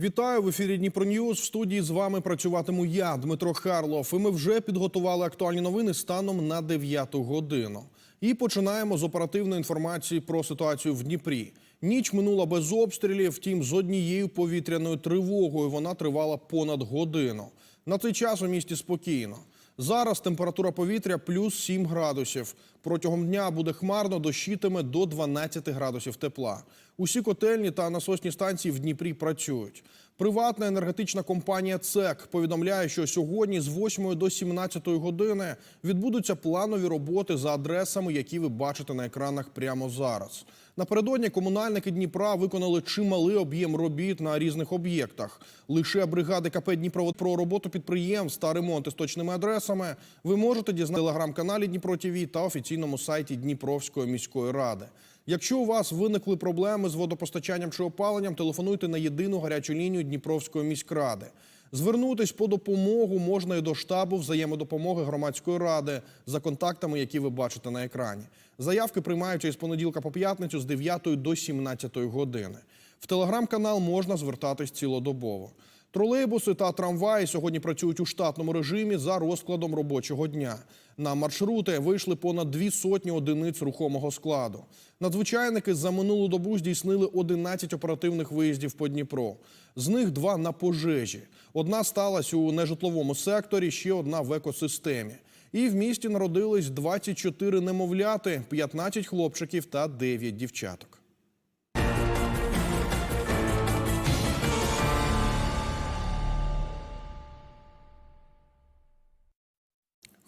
Вітаю в ефірі Дніпро Ньюз. В студії з вами працюватиму я, Дмитро Харлов. І ми вже підготували актуальні новини станом на 9 годину. І починаємо з оперативної інформації про ситуацію в Дніпрі. Ніч минула без обстрілів, втім, з однією повітряною тривогою вона тривала понад годину. На цей час у місті спокійно. Зараз температура повітря плюс 7 градусів. Протягом дня буде хмарно, дощитиме до 12 градусів тепла. Усі котельні та насосні станції в Дніпрі працюють. Приватна енергетична компанія ЦЕК повідомляє, що сьогодні з 8 до 17 години відбудуться планові роботи за адресами, які ви бачите на екранах прямо зараз. Напередодні комунальники Дніпра виконали чималий об'єм робіт на різних об'єктах. Лише бригади КП Дніпро про роботу підприємств та ремонти з точними адресами ви можете дізнати в телеграм-каналі Дніпро ТІВІ та офіційному сайті Дніпровської міської ради. Якщо у вас виникли проблеми з водопостачанням чи опаленням, телефонуйте на єдину гарячу лінію Дніпровської міськради. Звернутись по допомогу можна і до штабу взаємодопомоги громадської ради за контактами, які ви бачите на екрані. Заявки приймаються із понеділка по п'ятницю з 9 до 17 години. В телеграм-канал можна звертатись цілодобово. Тролейбуси та трамваї сьогодні працюють у штатному режимі за розкладом робочого дня. На маршрути вийшли понад дві сотні одиниць рухомого складу. Надзвичайники за минулу добу здійснили 11 оперативних виїздів по Дніпро. З них два на пожежі. Одна сталася у нежитловому секторі, ще одна в екосистемі. І в місті народились 24 немовляти, 15 хлопчиків та 9 дівчаток.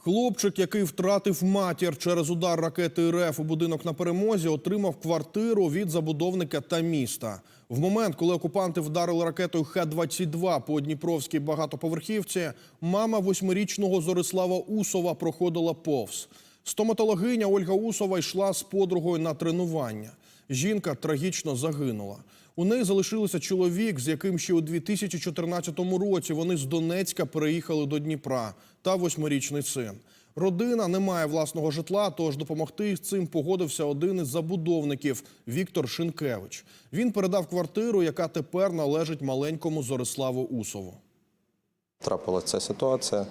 Хлопчик, який втратив матір через удар ракети РФ у будинок на перемозі, отримав квартиру від забудовника та міста. В момент, коли окупанти вдарили ракетою Х-22 по Дніпровській багатоповерхівці, мама восьмирічного Зорислава Усова проходила повз. Стоматологиня Ольга Усова йшла з подругою на тренування. Жінка трагічно загинула. У неї залишився чоловік, з яким ще у 2014 році вони з Донецька переїхали до Дніпра та восьмирічний син. Родина не має власного житла, тож допомогти з цим погодився один із забудовників Віктор Шинкевич. Він передав квартиру, яка тепер належить маленькому Зориславу Усову. Трапилася ця ситуація,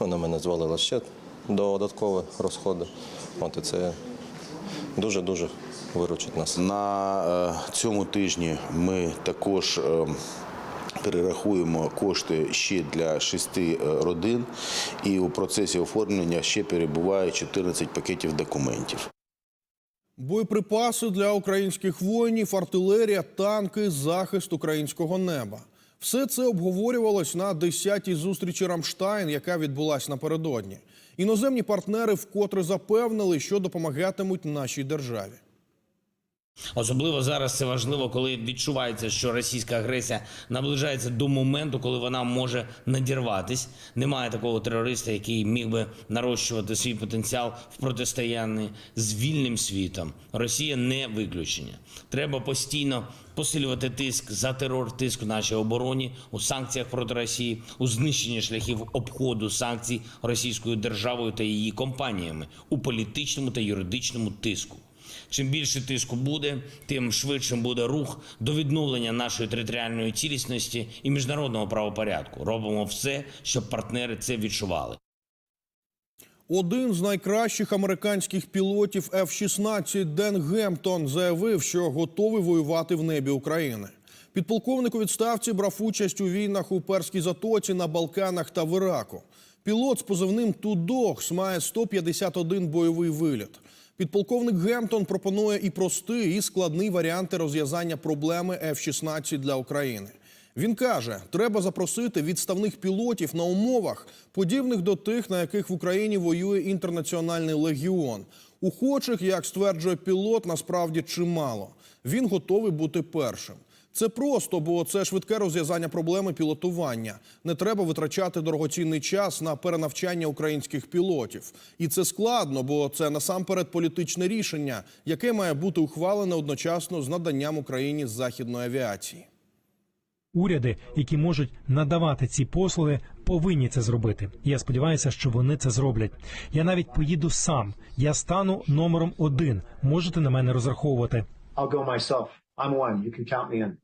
ну, на мене звалило ще додаткові розходи. От і це дуже-дуже виручить нас. На е, цьому тижні ми також е, перерахуємо кошти ще для шести е, родин, і у процесі оформлення ще перебуває 14 пакетів документів. Боєприпаси для українських воїнів, артилерія, танки, захист українського неба. Все це обговорювалось на 10-й зустрічі Рамштайн, яка відбулась напередодні. Іноземні партнери вкотре запевнили, що допомагатимуть нашій державі. Особливо зараз це важливо, коли відчувається, що російська агресія наближається до моменту, коли вона може надірватись. Немає такого терориста, який міг би нарощувати свій потенціал в протистоянні з вільним світом. Росія не виключення. Треба постійно посилювати тиск за терор, тиск в нашій обороні, у санкціях проти Росії, у знищенні шляхів обходу санкцій російською державою та її компаніями у політичному та юридичному тиску. Чим більше тиску буде, тим швидшим буде рух до відновлення нашої територіальної цілісності і міжнародного правопорядку. Робимо все, щоб партнери це відчували. Один з найкращих американських пілотів F-16 Ден Гемптон заявив, що готовий воювати в небі України. Підполковник у відставці брав участь у війнах у Перській затоці, на Балканах та в Іраку. Пілот з позивним Тудокс має 151 бойовий виліт. Підполковник Гемптон пропонує і простий, і складний варіанти розв'язання проблеми F-16 для України. Він каже, треба запросити відставних пілотів на умовах, подібних до тих, на яких в Україні воює інтернаціональний легіон. Охочих, як стверджує пілот, насправді чимало. Він готовий бути першим. Це просто, бо це швидке розв'язання проблеми пілотування. Не треба витрачати дорогоцінний час на перенавчання українських пілотів. І це складно, бо це насамперед політичне рішення, яке має бути ухвалене одночасно з наданням Україні західної авіації. Уряди, які можуть надавати ці послуги, повинні це зробити. Я сподіваюся, що вони це зроблять. Я навіть поїду сам. Я стану номером один. Можете на мене розраховувати. I'll go myself. I'm one. You can count me in.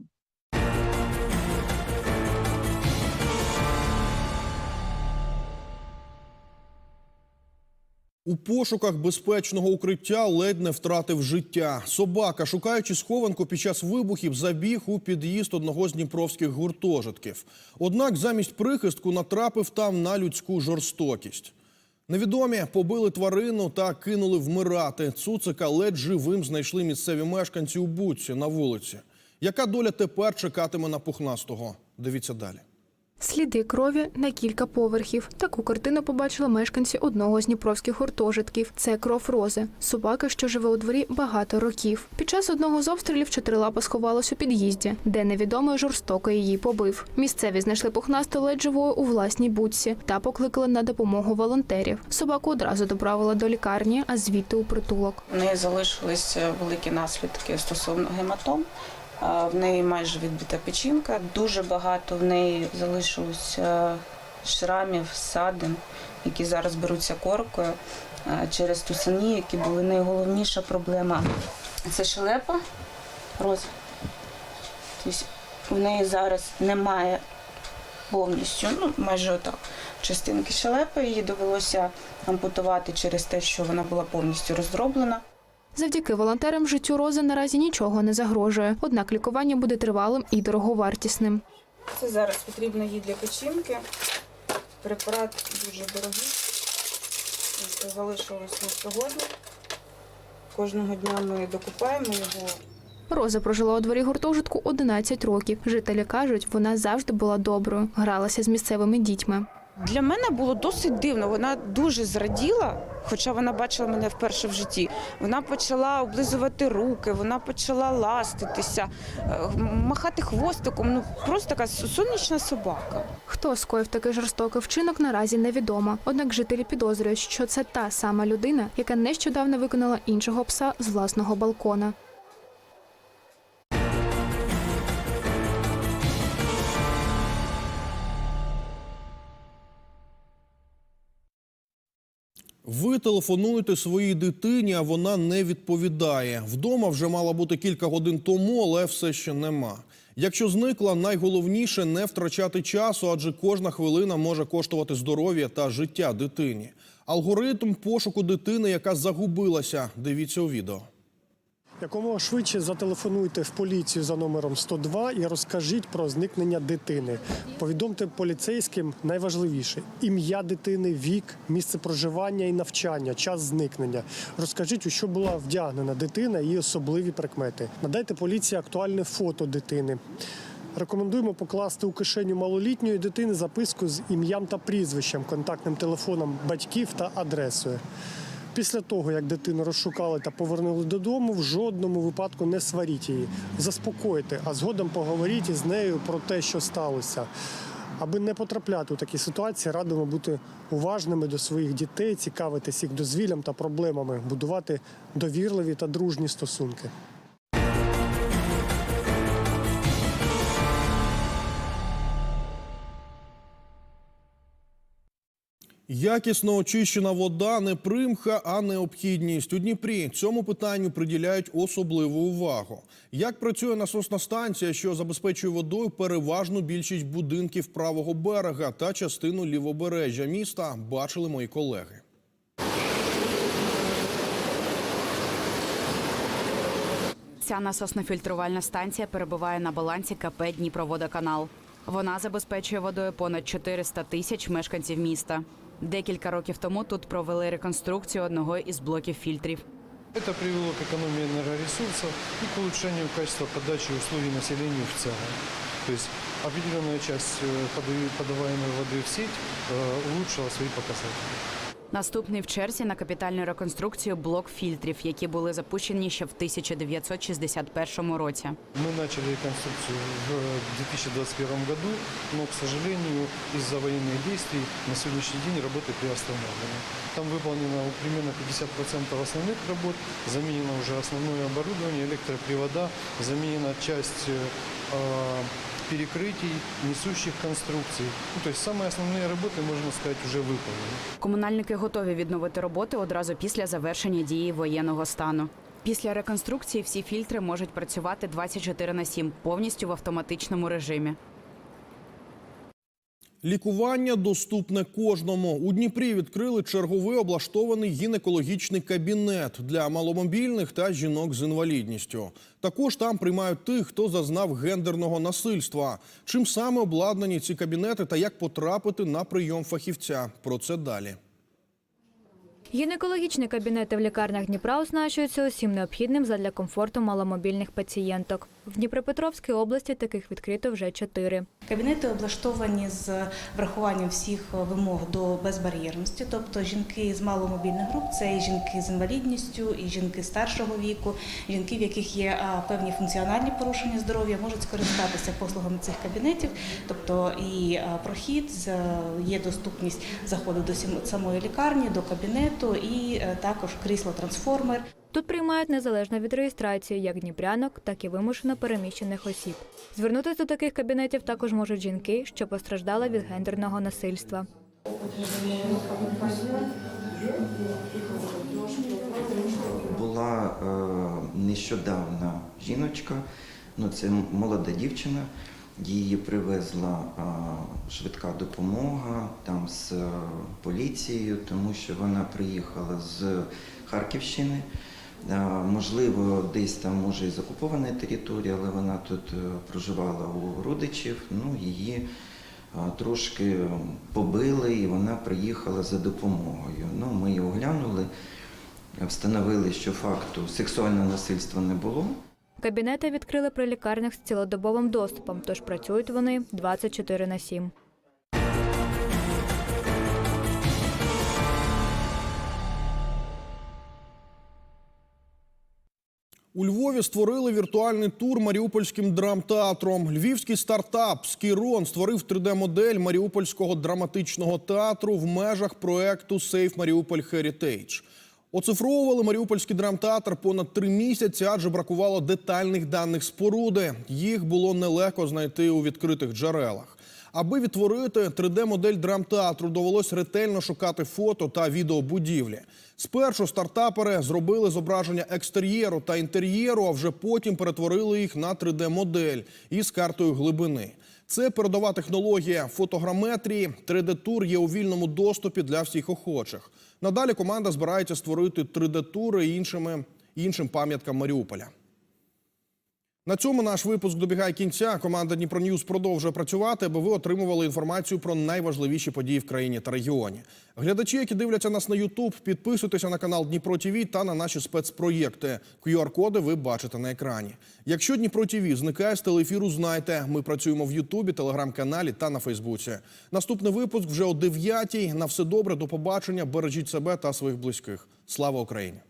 У пошуках безпечного укриття ледь не втратив життя. Собака, шукаючи схованку під час вибухів, забіг у під'їзд одного з дніпровських гуртожитків. Однак замість прихистку натрапив там на людську жорстокість. Невідомі побили тварину та кинули вмирати. Цуцика ледь живим знайшли місцеві мешканці у Буці на вулиці. Яка доля тепер чекатиме на пухнастого? Дивіться далі. Сліди крові на кілька поверхів. Таку картину побачили мешканці одного з дніпровських гуртожитків. Це кров рози, собака, що живе у дворі багато років. Під час одного з обстрілів чотирилапа сховалась у під'їзді, де невідомий жорстоко її побив. Місцеві знайшли пухнасту ледь живою у власній будці та покликали на допомогу волонтерів. Собаку одразу доправили до лікарні, а звідти у притулок. В неї залишилися великі наслідки стосовно гематом. А, В неї майже відбита печінка. Дуже багато в неї залишилося шрамів, ссадин, які зараз беруться коркою а, через тусані, які були найголовніша проблема. Це шелепа роза. Тобто в неї зараз немає повністю, ну майже отак. Частинки шелепи її довелося ампутувати через те, що вона була повністю роздроблена. Завдяки волонтерам життю рози наразі нічого не загрожує. Однак лікування буде тривалим і дороговартісним. Це зараз потрібно їй для печінки. Препарат дуже дорогий. Залишилось на сьогодні. Кожного дня ми докупаємо його. Роза прожила у дворі гуртожитку 11 років. Жителі кажуть, вона завжди була доброю, гралася з місцевими дітьми. Для мене було досить дивно. Вона дуже зраділа, хоча вона бачила мене вперше в житті. Вона почала облизувати руки, вона почала ластитися, е, махати хвостиком. Ну просто така сонячна собака. Хто скоїв такий жорстокий вчинок, наразі невідомо. Однак жителі підозрюють, що це та сама людина, яка нещодавно виконала іншого пса з власного балкона. Ви телефонуєте своїй дитині, а вона не відповідає. Вдома вже мала бути кілька годин тому, але все ще нема. Якщо зникла, найголовніше не втрачати часу, адже кожна хвилина може коштувати здоров'я та життя дитині. Алгоритм пошуку дитини, яка загубилася. Дивіться у відео. Якомога швидше зателефонуйте в поліцію за номером 102 і розкажіть про зникнення дитини. Повідомте поліцейським найважливіше ім'я дитини, вік, місце проживання і навчання, час зникнення. Розкажіть, у що була вдягнена дитина і особливі прикмети. Надайте поліції актуальне фото дитини. Рекомендуємо покласти у кишеню малолітньої дитини записку з ім'ям та прізвищем, контактним телефоном батьків та адресою. Після того, як дитину розшукали та повернули додому, в жодному випадку не сваріть її. Заспокойте, а згодом поговоріть із нею про те, що сталося. Аби не потрапляти у такі ситуації, радимо бути уважними до своїх дітей, цікавитись їх дозвіллям та проблемами, будувати довірливі та дружні стосунки. Якісно очищена вода не примха, а необхідність. У Дніпрі цьому питанню приділяють особливу увагу. Як працює насосна станція, що забезпечує водою переважну більшість будинків правого берега та частину лівобережжя міста, бачили мої колеги. Ця насосно-фільтрувальна станція перебуває на балансі КП Дніпроводоканал. Вона забезпечує водою понад 400 тисяч мешканців міста. Декілька років тому тут провели реконструкцію одного із блоків фільтрів. Это привело к экономии энергоресурсов и к улучшению качества подачи услугий населению в целом. То есть определенная часть э, подаю- подаваемой воды в сеть э, улучшила свои показатели. Наступний в черзі на капітальну реконструкцію блок фільтрів, які були запущені ще в 1961 році. Мы начали реконструкцию в 2021 году, но, к сожалению, из-за военных действий на сегодняшний день работы приостановлены. Там выполнено примерно 50% основных работ, заменено уже основное оборудование, электропривода, заменена часть э, э, перекрытий, несущих конструкций. Ну, то есть самые основные работы, можно сказать, уже выполнены. Комунальники готові відновити роботи одразу після завершення дії воєнного стану. Після реконструкції всі фільтри можуть працювати 24 на 7, повністю в автоматичному режимі. Лікування доступне кожному. У Дніпрі відкрили черговий облаштований гінекологічний кабінет для маломобільних та жінок з інвалідністю. Також там приймають тих, хто зазнав гендерного насильства. Чим саме обладнані ці кабінети та як потрапити на прийом фахівця? Про це далі. Гінекологічні кабінети в лікарнях Дніпра оснащуються усім необхідним задля комфорту маломобільних пацієнток. В Дніпропетровській області таких відкрито вже чотири. Кабінети облаштовані з врахуванням всіх вимог до безбар'єрності, тобто жінки з маломобільних груп це і жінки з інвалідністю, і жінки старшого віку, жінки, в яких є певні функціональні порушення здоров'я, можуть скористатися послугами цих кабінетів, тобто і прохід, є доступність заходу до самої лікарні, до кабінету, і е, також крісло-трансформер. Тут приймають незалежно від реєстрації як дніпрянок, так і вимушено переміщених осіб. Звернутися до таких кабінетів також можуть жінки, що постраждали від гендерного насильства. Була е, нещодавно жіночка, ну це молода дівчина. Її привезла е, швидка допомога там з е, поліцією, тому що вона приїхала з Харківщини. Е, можливо, десь там може і з окупованої території, але вона тут е, проживала у родичів. Ну, її е, трошки побили, і вона приїхала за допомогою. Ну, ми її оглянули. Встановили, що факту сексуального насильства не було. Кабінети відкрили при лікарнях з цілодобовим доступом, тож працюють вони 24 на 7. У Львові створили віртуальний тур маріупольським драмтеатром. Львівський стартап Скірон створив 3D-модель Маріупольського драматичного театру в межах проекту Safe Mariupol Heritage. Оцифровували Маріупольський драмтеатр понад три місяці, адже бракувало детальних даних споруди. Їх було нелегко знайти у відкритих джерелах. Аби відтворити 3D-модель драмтеатру, довелось ретельно шукати фото та відео будівлі. Спершу стартапери зробили зображення екстер'єру та інтер'єру, а вже потім перетворили їх на 3D-модель із картою глибини. Це передова технологія фотограметрії. 3D-тур є у вільному доступі для всіх охочих. Надалі команда збирається створити 3D-тури іншими іншим пам'яткам Маріуполя. На цьому наш випуск добігає кінця. Команда Дніпро Ньюз продовжує працювати, аби ви отримували інформацію про найважливіші події в країні та регіоні. Глядачі, які дивляться нас на Ютуб, підписуйтеся на канал Дніпро ТІВІ та на наші спецпроєкти. QR-коди ви бачите на екрані. Якщо Дніпро ТІВІ зникає з телеефіру, знайте, ми працюємо в Ютубі, телеграм-каналі та на Фейсбуці. Наступний випуск вже о 9 На все добре, до побачення. Бережіть себе та своїх близьких. Слава Україні!